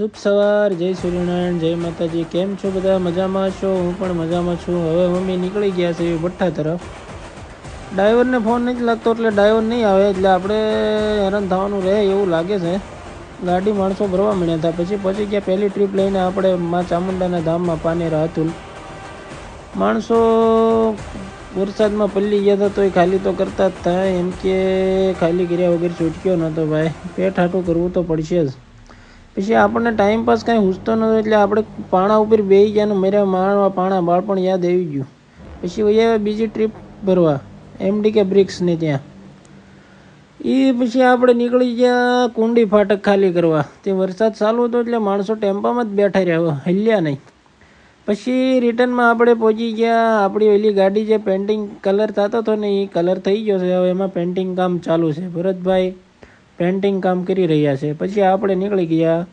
શુભ સવાર, જય સૂર્યનારાયણ, જય માતાજી, કેમ છો બધા? મજામાં છો? હું પણ મજામાં છું. હવે મમ્મી નીકળી ગયા છે ભઠ્ઠા તરફ. ડ્રાઈવરને ફોન નથી લાગતો એટલે ડ્રાઈવર નહીં આવે, એટલે આપણે હેરાન થવાનું રહે એવું લાગે છે. ગાડી માણસો ભરવા મળ્યા હતા. પછી પછી ગયા પહેલી ટ્રીપ લઈને આપણે મા ચામુંડાના ધામમાં પાનેરા હતું માણસો વરસાદમાં પલ્લી ગયા હતા તોય ખાલી તો કરતા જ થાય. એમ કે ખાલી કર્યા વગર છૂટક્યો નહોતો ભાઈ. પેટ હાટું કરવું તો પડશે જ. પછી આપણને ટાઈમ પાસ કાંઈ હુસતો નહોતો એટલે આપણે પાણા ઉપર બેસી ગયા મેરા માણવા પાણા બાળપણ યાદ આવી ગયું. પછી આવ્યા બીજી ટ્રીપ ભરવા એમડી કે બ્રિક્સને ત્યાં. એ પછી આપણે નીકળી ગયા કુંડી ફાટક ખાલી કરવા. તે વરસાદ ચાલુ હતો એટલે માણસો ટેમ્પામાં જ બેઠા રહ્યા, હલ્યા નહીં. પછી રિટર્નમાં આપણે પહોંચી ગયા, આપણી ઓલી ગાડી જે પેન્ટિંગ કલર થતો હતો ને એ કલર થઈ ગયો છે, હવે એમાં પેન્ટિંગ કામ ચાલુ છે. ભરતભાઈ પેન્ટિંગ કામ કરી રહ્યા છે. પછી આપણે નીકળી ગયા.